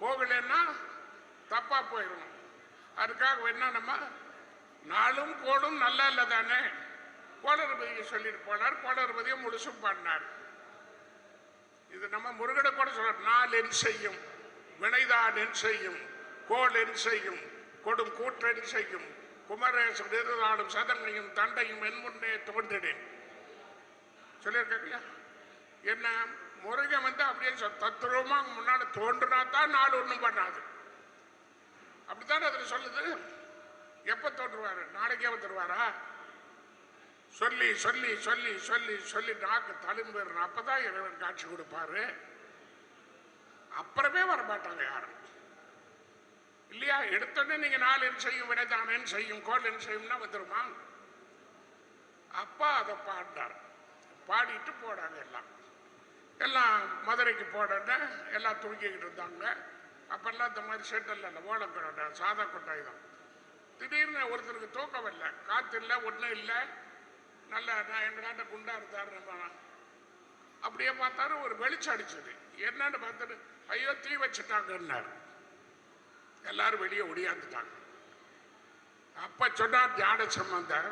போகலைன்னா தப்பா போயிடும் அதுக்காக என்ன நம்ம? நாளும் கோடும் நல்லா இல்லை தானே கோளறுபதியை சொல்லிட்டு போனார். கோளறுபதியை முழுசும் பாடினார் இது நம்ம முருகனை கூட சொல்ற நாள் என் செய்யும் வினைதான் என் செய்யும் கோல் என் செய்யும் கொடும் கூற்றென் செய்யும் குமரேசன் இருந்தாலும் சதனையும் தண்டையும் என் முன்னே தோன்றினேன். சொல்லியிருக்கா என்ன? முருகன் வந்து அப்படியே சொ- தத்ரூபமா அங்க முன்னாடி தோன்றினா தான் நாள் ஒன்றும் பண்ணாது. அப்படித்தானே அதில் சொல்லுது? எப்போ தோன்றுவாரு? நாளைக்கே வந்துருவாரா சொல்லி சொல்லி சொல்லி சொல்லி சொல்லி நாக்கு தழும்புறணும் அப்பதான் இறைவன் காட்சி கொடுப்பாரு. அப்புறமே வரமாட்டாங்க யாரும். இல்லையா? எடுத்தோடனே நீங்க நாலு செய்யும் வினைதானேன்னு செய்யும் கோலன் செய்யும்னா வந்துருமா? அப்பா அதை பாடினார். பாடிட்டு போனாங்க எல்லாம். எல்லாம் மதுரைக்கு போனோன்னே எல்லாம் தூங்கிக்கிட்டு இருந்தாங்க. அப்பெல்லாம் இந்த மாதிரி செட்டெல்லாம் இல்லை ஓலக்கொண்டை சாதா கொட்டாய் தான். திடீர்னு ஒருத்தருக்கு தூக்கம் இல்லை காற்று இல்லை ஒன்றும் இல்லை. நல்லா நான் எங்களாண்ட குண்டா இருந்தார் நம்ம அப்படியே பார்த்தாரு ஒரு வெளிச்சம் அடிச்சது. என்னன்னு பார்த்துட்டு ஐயோ தீ வச்சுட்டாங்கன்னாரு. எல்லாரும் வெளியே ஒடியாந்துட்டாங்க. அப்ப சொன்னார் தியான சம்பந்தர்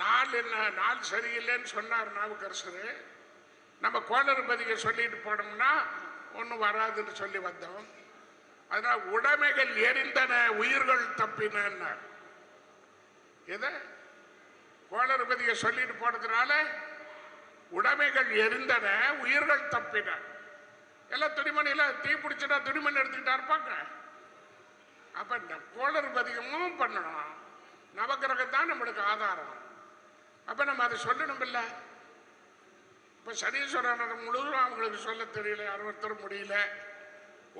நாள் என்ன நாள் சரியில்லைன்னு சொன்னார் நாவுக்கரசரு. நம்ம கோளறுபதியை சொல்லிட்டு போனோம்னா ஒன்றும் வராதுன்னு சொல்லி வந்தோம். அதனால் உடைமைகள் எரிந்தன உயிர்கள் தப்பினார் எதை? கோளறுபதியை சொல்லிட்டு போனதுனால உடைமைகள் எரிந்தன உயிர்கள் தப்பின. எல்லாம் துணிமணியில் தீ பிடிச்சிட்டா துணிமணி எடுத்துக்கிட்டா இருப்பாங்க. அப்ப இந்த கோளறுபதியமும் பண்ணணும். நவக்கிரகம் தான் நம்மளுக்கு ஆதாரம். அப்ப நம்ம அதை சொல்லணும் இல்லை இப்போ சனீஸ்வரன் முழுவதும் அவங்களுக்கு சொல்ல தெரியல அறுபத்தரும் முடியல.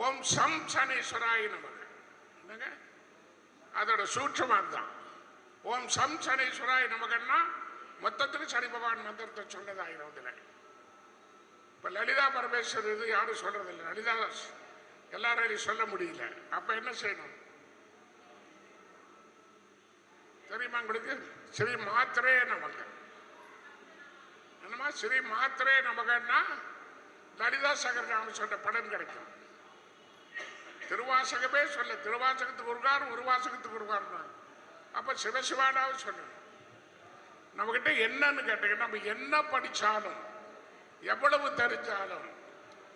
ஓம் சம் சனீஸ்வராய் நமக்கு என்னங்க? அதோட சூட்சமாக தான் ஓம் சம் சனீஸ்வராய் நமக்குன்னா மொத்தத்துக்கு சனி பகவான் மந்திரத்தை சொன்னதாயிரம் இதில் இப்போ லலிதா பரமேஸ்வர் இது யாரும் சொல்கிறதில்ல லலிதா எல்லாராலையும் சொல்ல முடியல. அப்போ என்ன செய்யணும்? தெரியுமா உங்களுக்கு? சரி மாத்திரே நமக்கு. என்னமா ஸ்ரீ மாத்திரே நமகன்னா லலிதா சகரராமன் சொல்ற பலன் கிடைக்கும். திருவாசகமே சொல்ல திருவாசகத்துக்கு ஒருகார் உருவாசகத்துக்கு ஒருகார் தான். அப்ப சிவசிவானாவும் சொல்லணும் நம்மகிட்ட என்னன்னு கேட்டீங்கன்னா நம்ம என்ன படிச்சாலும் எவ்வளவு தெரிஞ்சாலும்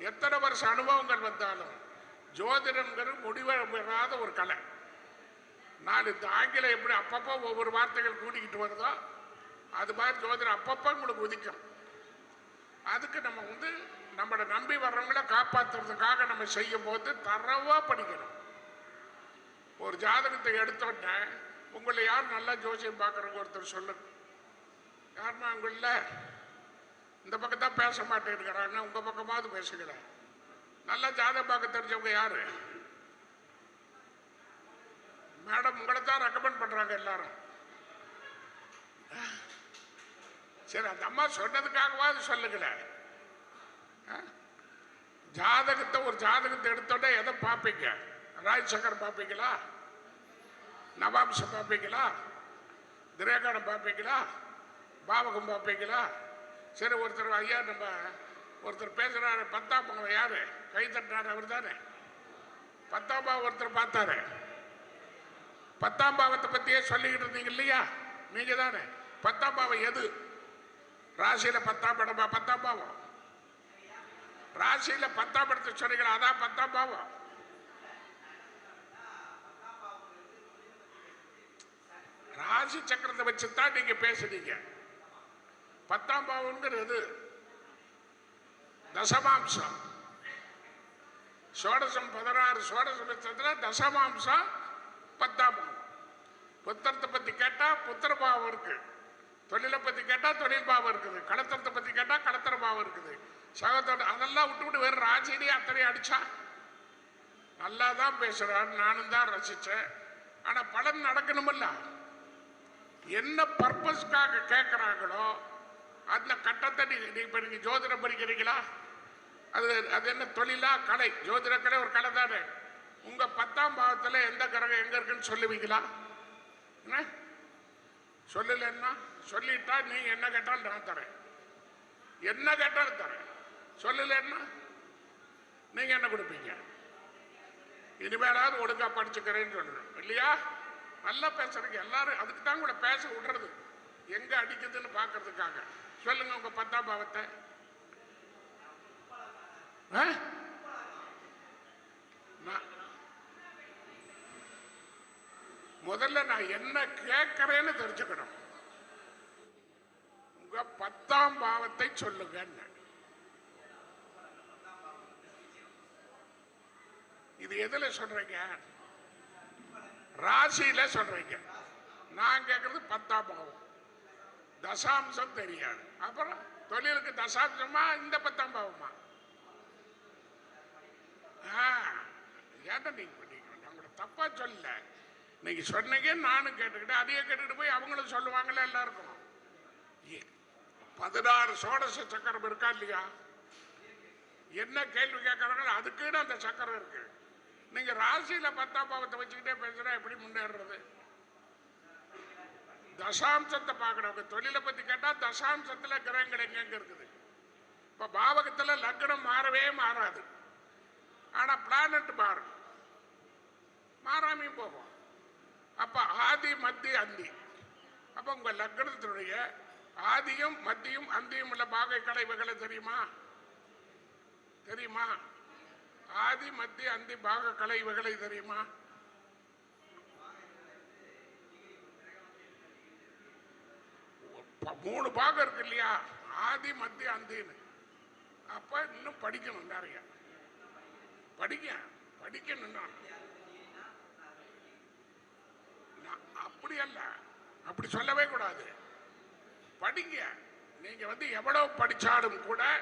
எத்தனை வருஷம் அனுபவங்கள் வந்தாலும் ஜோதிடம்ங்கிறது முடிவு ஒரு கலை. நான் இந்த ஆங்கிலம் எப்படி அப்பப்போ ஒவ்வொரு வார்த்தைகள் கூட்டிக்கிட்டு வருதோ அது மாதிரி ஜோதிடம் அப்பப்போ உங்களுக்கு உதிக்கும். அதுக்கு நம்ம வந்து நம்மளை நம்பி வர்றவங்கள காப்பாற்றுறதுக்காக நம்ம செய்யும் போது தரவாக படிக்கணும். ஒரு ஜாதகத்தை எடுத்தோடனே உங்களை யார் நல்லா ஜோசியம் பார்க்குறவங்க ஒருத்தர் சொல்லுங்க. யாருன்னா உங்களில் இந்த பக்கம் தான் பேச மாட்டேங்கிறாங்க. உங்கள் பக்கமாவது பேசுகிறேன். நல்லா ஜாதகம் பார்க்க தெரிஞ்சவங்க யார்? மேடம் உங்களை தான் ரெக்கமெண்ட் பண்ணுறாங்க எல்லாரும். சரி அந்த அம்மா சொன்னதுக்காகவாது சொல்லுங்களேன் ஆ? ஜாதகத்தை ஒரு ஜாதகத்தை எடுத்தோடனே எதை பார்ப்பீங்க? ராஜசக்கர் பார்ப்பீங்களா? நவாம்சம் பார்ப்பீங்களா? திரேகானம் பார்ப்பீங்களா? பாவகம் பார்ப்பீங்களா? சரி ஒருத்தர் ஐயா நம்ம ஒருத்தர் பேசுகிறாரு பத்தாம் பாவம் யாரு? கை தட்டுறாரு அவர் தானே? பத்தாம் பாவம் ஒருத்தர் பார்த்தாரு. பத்தாம் பாவத்தை பற்றியே சொல்லிக்கிட்டு இருந்தீங்க இல்லையா? நீங்கள் தானே பத்தாம் பாவம் எது? ராசியில பத்தாம் இடமா பத்தாம் பாவம். ராசியில பத்தாம் இடத்தை சொன்னீங்களா? அதான் பத்தாம் பாவம். ராசி சக்கரத்தை வச்சு தான் நீங்க பேசுனீங்க. பத்தாம் பாவம்ங்கிறது தசமாம்சம். சோடசம் பதினாறு சோடசம் தசமாம்சம் பத்தாம் பாவம். புத்திரத்தை பத்தி கேட்டா புத்திர பாவம் இருக்கு. தொழிலை பத்தி கேட்டா தொழில் பாவம் இருக்குது. கலத்தரத்தை பத்தி கேட்டா கடத்தர பாவம் இருக்குது. சகோதர அதெல்லாம் விட்டு விட்டு வேற ராஜினி அத்தனை அடிச்சா? நல்லா தான் பேசுறான் நானும் தான் ரசிச்சேன். ஆனா பலன் நடக்கணுமில்ல. என்ன பர்பஸ்க்காக கேட்குறாங்களோ அந்த கட்டத்தை நீங்க நீ இப்போ நீங்கள் ஜோதிடம் படிக்கிறீங்களா? அது அது என்ன தொழிலா கலை? ஜோதிட கலை ஒரு கலை தானே. உங்க பத்தாம் பாவத்தில் எந்த கிரகம் எங்க இருக்குன்னு சொல்லுவீங்களா? என்ன? சொல்லலைன்னா? சொல்லிட்டா நீ என்ன கேட்டாலும் நான் தரேன். என்ன கேட்டாலும் தரேன். சொல்லலைன்னா நீங்க என்ன கொடுப்பீங்க? இனிமேலாவது ஒழுங்கா படிச்சுக்கிறேன்னு சொல்லணும். இல்லையா? நல்லா பேசுறீங்க எல்லாரும் அதுக்கு தான் கூட பேச விடுறது. எங்க அடிக்குதுன்னு பாக்குறதுக்காக சொல்லுங்க உங்க பத்தாம் பாவத்தை. ஆ? நான் முதல்ல நான் என்ன கேட்கறேன்னு தெரிஞ்சுக்கணும். உங்க பத்தாம் பாவத்தை சொல்லுங்க இது எதுல சொல்றீங்க? ராசியில சொல்றீங்க. நான் கேட்கறது பத்தாம் பாவம். தசாம்சம் தெரியாது. அப்புறம் தொழிலுக்கு தசாம்சமா இந்த பத்தாம் பாவமா? ஏன்டா நீங்க பண்ணீங்க அவங்கள தப்பா சொல்லல. நீங்க சொன்னீங்க நானும் கேட்டுக்கிட்டேன். அதையே கேட்டுக்கிட்டு போய் அவங்களும் சொல்லுவாங்களே எல்லாருக்கும். பதினாறு சோடச சக்கரம் இருக்கா இல்லையா? என்ன கேள்வி கேட்குறாங்களோ அதுக்குன்னு அந்த சக்கரம் இருக்கு. நீங்க ராசியில பத்தாம் பாவத்தை வச்சுக்கிட்டே பேசுறா எப்படி முன்னேறுறது? தசாம்சத்தை பார்க்கணும். தொழிலை பத்தி கேட்டா தசாம்சத்துல கிரகங்கள் எங்கெங்க இருக்குது? இப்ப பாவகத்துல லக்னம் மாறவே மாறாது. ஆனா பிளானட் மாறும் மாறாமையும் போகும். அப்ப ஆதி மத்தி அந்தி. அப்ப உங்க லக்னத்தினுடைய ஆதியும் மத்தியும் அந்தியும் உள்ள பாகை கலைவுகளை தெரியுமா? தெரியுமா? ஆதி மத்திய அந்தி பாக கலைவுகளை தெரியுமா? மூணு பாகம் இருக்கு இல்லையா? ஆதி மத்திய அந்தின்னு. அப்ப இன்னும் படிக்கணும் நிறைய. படிக்க படிக்கணும் நான் அப்படி அல்ல. அப்படி சொல்லவே கூடாது. படிங்க. நீங்க வந்து எவ்வளவு படிச்சாலும் கூட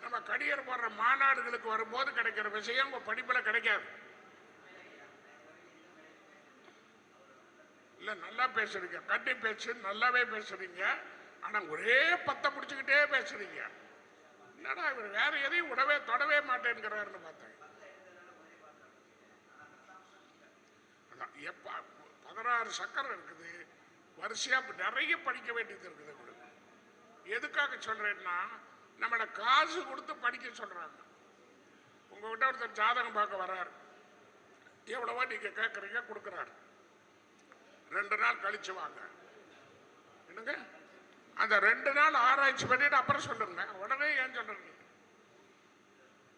நம்ம கடியர் போடுற மாநாடுகளுக்கு வரும்போது கிடைக்கிற விஷயம் உங்க படிப்புல கிடைக்காது. இல்ல நல்லா பேசுறீங்க. கட்டி பேச்சு நல்லாவே பேசுறீங்க. ஆனா ஒரே பத்த பிடிச்சுக்கிட்டே பேசுறீங்க. என்னடா இவர் வேற எதையும் உடவே தொடவே மாட்டேங்கிறாருன்னு பார்த்தேன். எப்ப பதினாறு சக்கரம் இருக்குது. வரிசையா நிறைய படிக்க வேண்டியது இருக்குது. எதுக்காக சொல்றேன்னா நம்மள காசு கொடுத்து படிக்க சொல்றாங்க. உங்ககிட்ட ஒருத்தர் ஜாதகம் பார்க்க வர்றாரு எவ்வளவோ நீங்க கேட்குறீங்க கொடுக்குறாரு. ரெண்டு நாள் கழிச்சு வாங்க. என்னங்க? அந்த ரெண்டு நாள் ஆராய்ச்சி பண்ணிட்டு அப்புறம் சொல்லுங்க. உடனே ஏன் சொல்றீங்க?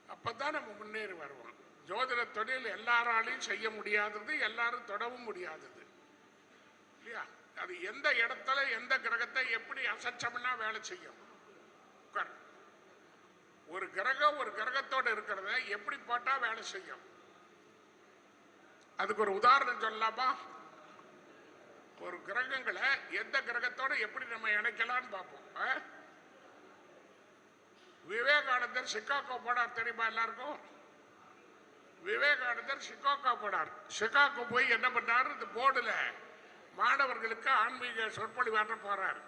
அப்பதான் நம்ம முன்னேறி வருவோம். ஜோதிட தொழில் எல்லாராலையும் செய்ய முடியாதது எல்லாரும் தொடவும் முடியாதது. இல்லையா? அது எந்த இடத்துல எந்த கிரகத்தை எப்படி அசைச்சோம்னா வேலை செய்யும். உட்கார். ஒரு கிரகம் ஒரு கிரகத்தோட இருக்கிறத எப்படி போட்டா வேலை செய்யும்? அதுக்கு ஒரு உதாரணம் சொல்லலாமா? ஒரு கிரகங்களை எந்த கிரகத்தோட எப்படி நம்ம இணைக்கலாம்னு பார்ப்போம். விவேகானந்தர் சிக்காகோ போனார் தெரியுமா எல்லாருக்கும்? விவேகானந்தர் சிக்காகோ போனார். சிக்காகோ போய் என்ன பண்ணார்? இந்த போர்டில் மாணவர்களுக்கு ஆன்மீக சொற்பொழிவாற்ற போறார்.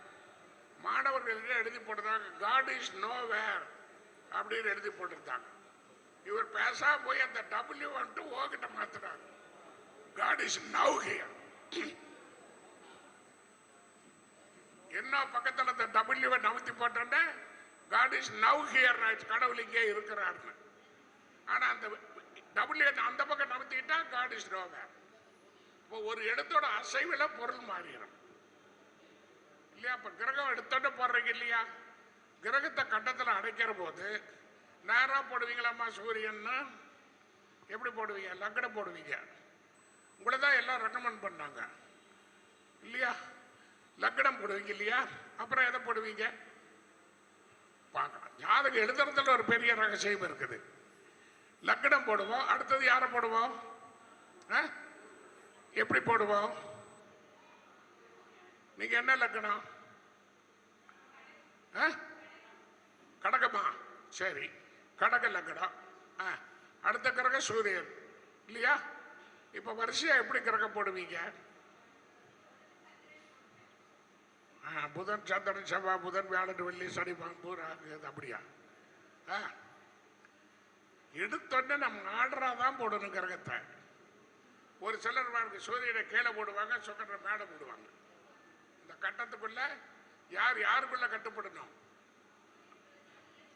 மாணவர்களுக்கு எழுதி போட்டிருந்தாங்க காட் இஸ் நோ வேர் அப்படின்னு எழுதி போட்டிருந்தாங்க. இவர் பேசாம போய் அந்த டபிள்யூ வந்துட்டு ஓகிட்ட மாத்துறாரு. காட் இஸ் நவ் ஹியர் என்ன பக்கத்தில் அந்த டபிள்யூவை நவுத்தி போட்டோன்னே? காட் இஸ் நவ் ஹியர் கடவுள் இங்கே இருக்கிறாருன்னு ஆனால் அந்த டபிள்யூ அந்த பக்கம் நவுத்திக்கிட்டா காட் இஸ் நோ வேர் இப்போ ஒரு இடத்தோட அசைவில் பொருள் மாறிடும். இல்லையா? இப்போ கிரகம் எடுத்தோட போடுறீங்க இல்லையா? கிரகத்தை கட்டத்தில் அடைக்கிற போது நேராக போடுவீங்களாம்மா சூரியன்னு? எப்படி போடுவீங்க? லக்கடை போடுவீங்க. உங்களை தான் எல்லாம் ரெக்கமெண்ட் பண்ணாங்க. இல்லையா? லக்கடம் போடுவீங்க இல்லையா? அப்புறம் எதை போடுவீங்க? பார்க்கலாம். ஜாதகம் எழுதுறதுல ஒரு பெரிய ரகசியம் இருக்குது. லக்கடம் போடுவோம். அடுத்தது யாரை போடுவோம்? ஆ? எப்படி போடுவோம்? நீங்க என்ன லக்கணம்? ஆ? கடகமா? சரி. கடக லக்கணம். ஆ. அடுத்த கிரகம் சூரியன். இல்லையா? இப்ப வரிசையா எப்படி கிரகம் போடுவீங்க? ஆ, புதன் சந்திரன் செவ்வாய் புதன் வியாழன் வெள்ளி சனி பூரா அப்படியா? ஆ. எடுத்தோடனே நம்ம ஆர்டரா தான் போடணும் கிரகத்தை. ஒரு சிலர் வாழ்க்கை சூரியனை கீழே போடுவாங்க சுக்கரனை மேடை போடுவாங்க. இந்த கட்டத்துக்குள்ள யார் யாருக்குள்ள கட்டுப்படணும்?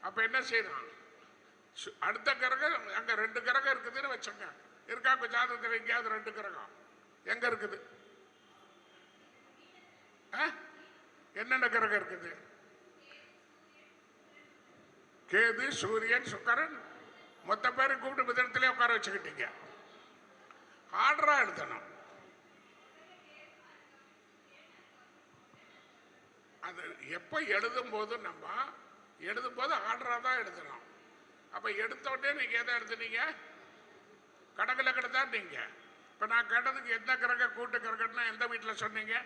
அப்ப என்ன செய்யணும்? சு- அடுத்த கிரகம் அங்க ரெண்டு கிரகம் இருக்குதுன்னு வச்சோங்க இருக்கா உங்க ஜாதகத்தில் எங்கேயாவது ரெண்டு கிரகம்? எங்க இருக்குது? ஆ? என்னென்ன கிரகம் இருக்குது? கேது சூரியன் சுக்கரன். மொத்த பேரும் கூப்பிட்டு மிதனத்திலே உட்கார வச்சுக்கிட்டீங்க. ஆர்டரா எடுக்கணும். அது எப்போ எழுதும் போது நம்ம எழுதும் போது ஆர்டரா தான் எடுக்கணும். அப்ப எடுத்த உடனே நீங்க எதை எடுத்துனீங்க கடகுல தான் நீங்க இப்ப நான் கேட்டதுக்கு எந்த கிரக கூட்டு கிரகன்னா எந்த வீட்டுல சொன்னீங்க?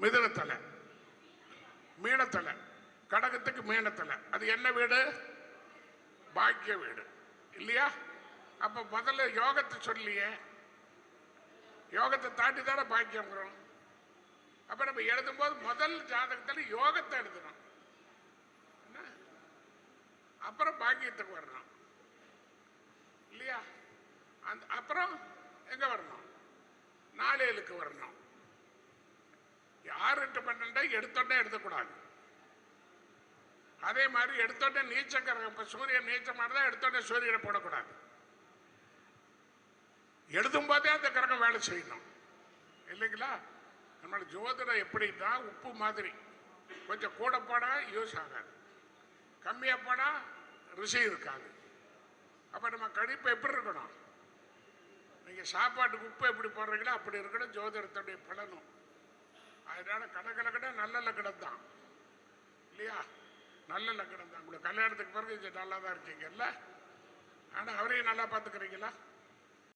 மிதுனத்தலை. மீனத்தலை. கடகத்துக்கு மீனத்தலை. அது என்ன வீடு? பாக்கிய வீடு. இல்லையா? அப்ப முதல்ல யோகத்தை சொல்லியே. யோகத்தை தாண்டி தானே பாக்கியம் வரும் அப்ப நம்ம எழுதும்போது முதல் ஜாதகத்தில் யோகத்தை எழுதணும். அப்புறம் பாக்கியத்துக்கு வரணும். இல்லையா? அந்த அப்புறம் எங்க வரணும்? நாளேலுக்கு வரணும். யார் எட்டு பன்னெண்டை எடுத்தோடனே எடுத்துக்கூடாது அதே மாதிரி எடுத்தோடனே நீச்ச கிரகம் இப்ப சூரியன் நீச்சமாக இருந்தால் எடுத்தோடனே சூரியனை போடக்கூடாது. எழுதும் போதே அந்த கிரகம் வேலை செய்யணும். இல்லைங்களா? நம்மளோட ஜோதிடம் எப்படின்னா உப்பு மாதிரி. கொஞ்சம் கூட போனா யூஸ் ஆகாது. கம்மியாக போனா ருசி இருக்காது. அப்போ நம்ம கணிப்பு எப்படி இருக்கணும்? நீங்கள் சாப்பாட்டுக்கு உப்பு எப்படி போடுறீங்களோ அப்படி இருக்கணும் ஜோதிடத்துடைய பலனும். அதனால கடற்கலக்கட நல்ல லக்கணம் தான். இல்லையா? நல்ல லக்கணம் தான். உங்களுக்கு கல்யாணத்துக்கு பிறகு இது நல்லா தான் இருக்கீங்கல்ல? ஆனால் அவரையும் நல்லா பார்த்துக்கிறீங்களா?